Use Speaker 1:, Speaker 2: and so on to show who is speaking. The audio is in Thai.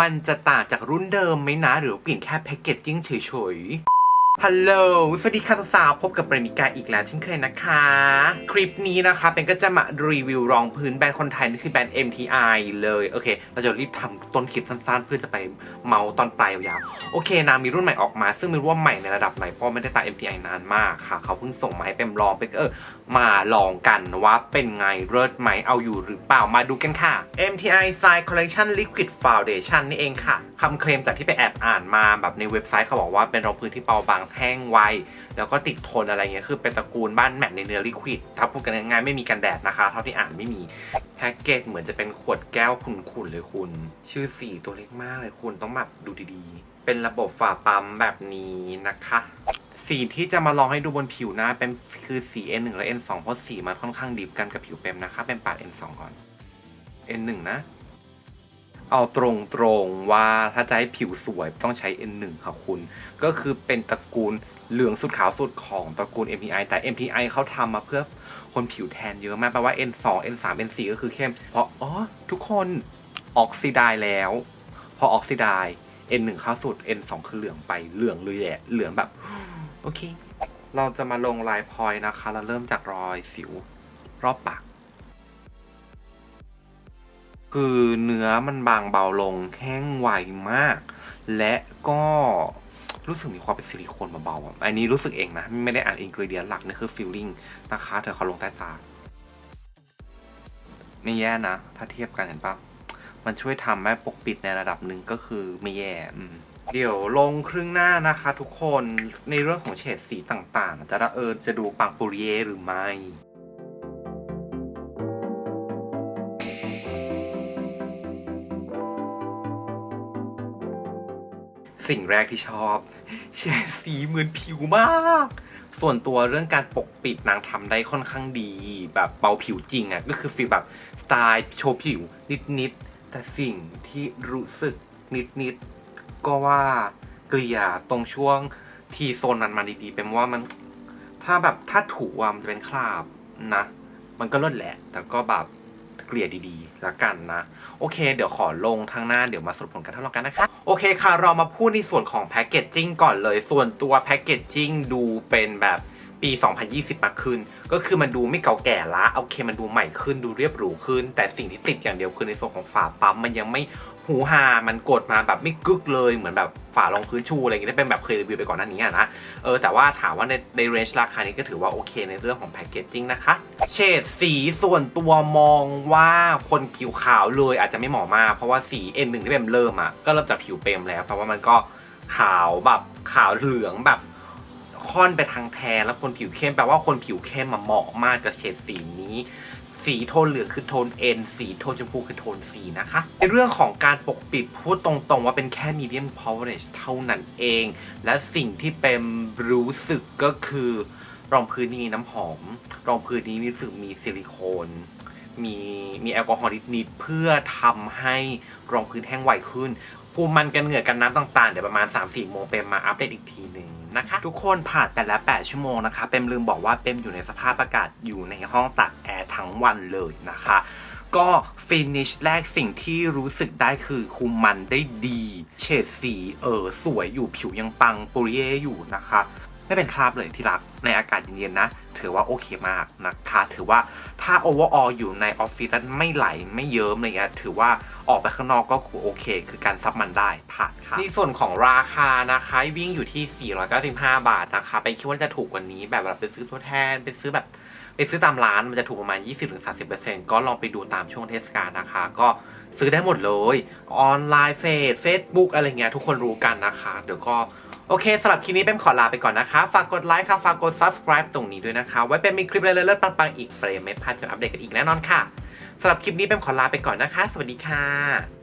Speaker 1: มันจะต่างจากรุ่นเดิมไหมนะ หรือเปลี่ยนแค่แพ็กเกจจิ้งเฉยๆ ฮัลโหล สวัสดีค่ะสาวๆ พบกับเปรมิกาอีกแล้วเช่นเคยนะคะ คลิปนี้นะคะเป็นก็จะมารีวิวรองพื้นแบรนด์คนไทยนี่คือแบรนด์ MTI เลย โอเค เราจะรีบทำต้นคลิปสั้นๆ เพื่อจะไปเมาตอนปลายยาวๆ โอเคนามีรุ่นใหม่ออกมา ซึ่งไม่รู้ว่าใหม่ในระดับไหน เพราะไม่ได้ตาม MTI นานมากค่ะ เขาเพิ่งส่งมาให้เป็นลองเป็นเออ มาลองกันว่าเป็นไงเลิศไหมเอาอยู่หรือเปล่า มาดูกันค่ะ MTI Side Collection Liquid Foundation นี่เองค่ะคำเคลมจากที่ไปแอบอ่านมาแบบในเว็บไซต์เขาบอกว่าเป็นรองพื้นที่เบาบางแห้งไว แล้วก็ติดทนอะไรเงี้ยคือเป็นตระกูลบ้านแมทในเนื้อลิควิดถ้าพูดกันง่ายๆไม่มีกันแดดนะคะ เท่าที่อ่านไม่มีแพ็กเกจเหมือนจะเป็นขวดแก้วขุ่นๆเลยคุณ ชื่อสีตัวเล็กมากเลยคุณต้องแบบดูดีๆ เป็นระบบฝาปั๊มแบบนี้นะคะสีที่จะมาลองให้ดูบนผิวหน้าเป็นคือสี N1 และ N2 เพราะสีมันค่อนข้างดิบกันกับผิวเปรมนะคะเป็นปาด N2 ก่อน N1 นะ เอาตรงๆว่าถ้าจะให้ผิวสวยต้องใช้ N1 ค่ะคุณ ก็คือเป็นตระกูลเหลืองสุดขาวสุดของตระกูล MPI แต่ MPI เขาทำมาเพื่อคนผิวแทนเยอะมากแปลว่า N2 N3 N4 ก็คือเข้ม เพราะอ๋อทุกคนออกซิไดแล้ว พอออกซิได N1 เข้าสุด N2 คือเหลืองไปเหลืองเลยแหละเหลืองแบบ โอเค เราจะมาลงลายพอยนะคะแล้วเริ่มจากรอยสิวรอบปาก คือเนื้อมันบางเบาลงแห้งไวมาก และก็รู้สึกมีความเป็นซิลิโคนเบาๆอันนี้รู้สึกเองนะ ไม่ได้อ่านอินกริเดียนหลักนี่คือฟิลลิ่งนะคะเธอเขาลงใต้ตา ไม่แย่นะ ถ้าเทียบกันเห็นปะมันช่วยทำให้ปกปิดในระดับหนึ่งก็คือไม่แย่เดี๋ยวลงครึ่งหน้านะคะทุกคนในเรื่องของเฉดสีต่างๆ จะระเอิญจะดูปังปุริเยหรือไม่ สิ่งแรกที่ชอบเฉดสีเหมือนผิวมาก ส่วนตัวเรื่องการปกปิดนางทำได้ค่อนข้างดี แบบเบาผิวจริงอะ่ะก็คือฟีลแบบสไตล์โชว์ผิวนิดๆ แต่สิ่งที่รู้สึกนิดๆ ก็ว่าเกลี่ยตรงช่วงทีโซนนั้นมาดีๆ เป็นว่ามัน ถ้าแบบถ้าถูอะมันจะเป็นคราบนะ มันก็ลดแหละ แต่ก็แบบ เกลี่ยดีๆละกันนะ โอเค เดี๋ยวขอลงทางหน้าเดี๋ยวมาสรุปผลการทดลองกันนะคะ โอเคค่ะ เรามาพูดในส่วนของแพคเกจจิ้งก่อนเลย ส่วนตัวแพคเกจจิ้งดูเป็นแบบปี 2020 มากขึ้น ก็คือมันดูไม่เก่าแก่ละ โอเค มันดูใหม่ขึ้น ดูเรียบหรูขึ้น แต่สิ่งที่ติดอย่างเดียวคือในส่วนของฝาปั๊มมันยังไม่ หูฮามันกดมาแบบไม่กึกเลยเหมือนแบบฝารองพื้นชูอะไรอย่างเงี้ยเป็นแบบเคยรีวิวไปก่อนหน้านี้อะนะเออแต่ว่าถามว่าในในเรนจ์ราคานี้ก็ถือว่าโอเคในเรื่องของแพคเกจจิ้งนะคะเฉดสีส่วนตัวมองว่าคนผิวขาวเลยอาจจะไม่เหมาะมากเพราะว่าสี N1 ที่เป็นเริ่มอะก็เริ่มจากผิวเปรมแล้วเพราะว่ามันก็ขาวแบบขาวเหลืองแบบค่อนไปทางแทนแล้วคนผิวเข้มแปลว่าคนผิวเข้มมาเหมาะมากกับเฉดสีนี้ สีโทนเหลืองคือโทน N สีโทนชมพูคือโทน C นะคะ ในเรื่องของการปกปิดพูดตรงๆ ว่าเป็นแค่ medium coverage เท่านั้นเอง และสิ่งที่เป็นรู้สึกก็คือรองพื้นนี้น้ำหอม รองพื้นนี้รู้สึกมีซิลิโคนมีมีแอลกอฮอล์นิดๆเพื่อทำให้รองพื้นแห้งไวขึ้นภูมิมันกันเหงื่อกันน้ำต่างๆ เดี๋ยวประมาณ 3-4 โมงเป็นมาอัปเดตอีกทีหนึ่งนะคะ ทุกคนผ่านไปแล้ว 8 ชั่วโมงนะคะ เป็นลืมบอกว่าเป็นอยู่ในสภาพอากาศอยู่ในห้องตากแอร์ ทั้งวันเลยนะคะ ก็ฟินิชแรกสิ่งที่รู้สึกได้คือคุมมันได้ดี เฉดสีเออสวยอยู่ผิวยังปังปุริเยอยู่นะคะ ไม่เป็นคราบเลยที่รักในอากาศเย็นๆนะ ถือว่าโอเคมากนะคะ ถือว่าถ้าโอเวอร์อออยู่ในออฟฟิศแล้วไม่ไหลไม่เยิ้มอะไรเงี้ยถือว่าออกไปข้างนอกก็คือโอเค คือการซับมันได้ผ่านค่ะในส่วนของราคานะคะวิ่งอยู่ที่ 495 บาทนะคะ ไปคิดว่าจะถูกกว่านี้แบบแบบไปซื้อตัวแทนไปซื้อแบบ ไปซื้อตามร้านมันจะถูกประมาณ 20-30%ก็ลองไปดูตามช่วงเทศกาลนะคะ ก็ซื้อได้หมดเลย ออนไลน์เฟซเฟซบุ๊กอะไรเงี้ยทุกคนรู้กันนะคะ เดี๋ยวก็โอเคสำหรับคลิปนี้เป็นขอลาไปก่อนนะคะ ฝากกดไลค์ค่ะ ฝากกด subscribe ตรงนี้ด้วยนะคะ ไว้เป็นมีคลิปอะไรเลิศๆปังๆอีกเปรมไม่พลาดจะอัปเดตกันอีกแน่นอนค่ะสำหรับคลิปนี้เป็นขอลาไปก่อนนะคะ สวัสดีค่ะ